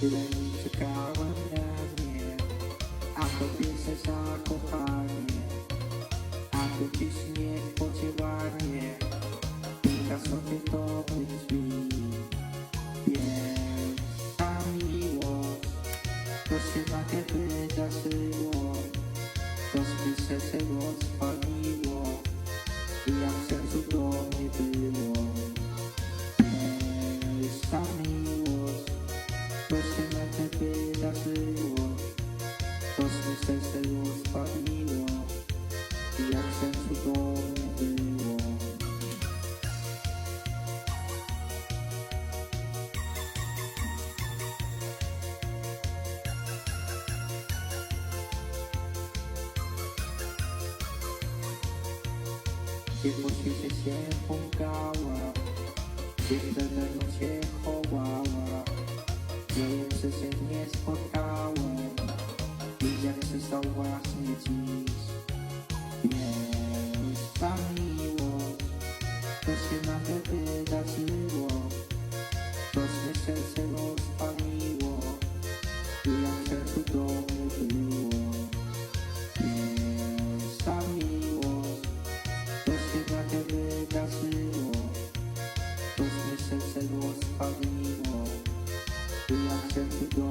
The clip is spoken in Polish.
Tyle mi czekałem na nie. A to pierwsze zakochanie A tu dziś niespodziewanie Puka sobie do drzwi Pierwsza miłość. To się nagle wydarzyło To mi serce rozpaliło To się nagle wydarzyło To mi serce rozpaliło I jak do mnie było Gdzie po się płakała Gdzie przede mną się chowała Jeszcze się nie spotkałem I jak przystał właśnie dziś Pierwsza miłość To się nagle wydarzyło. To mnie serce rozpaliło. I jak do mnie było. Pierwsza miłość to się nagle wydarzyło. To mnie serce rozpaliło I jak sercu do mnie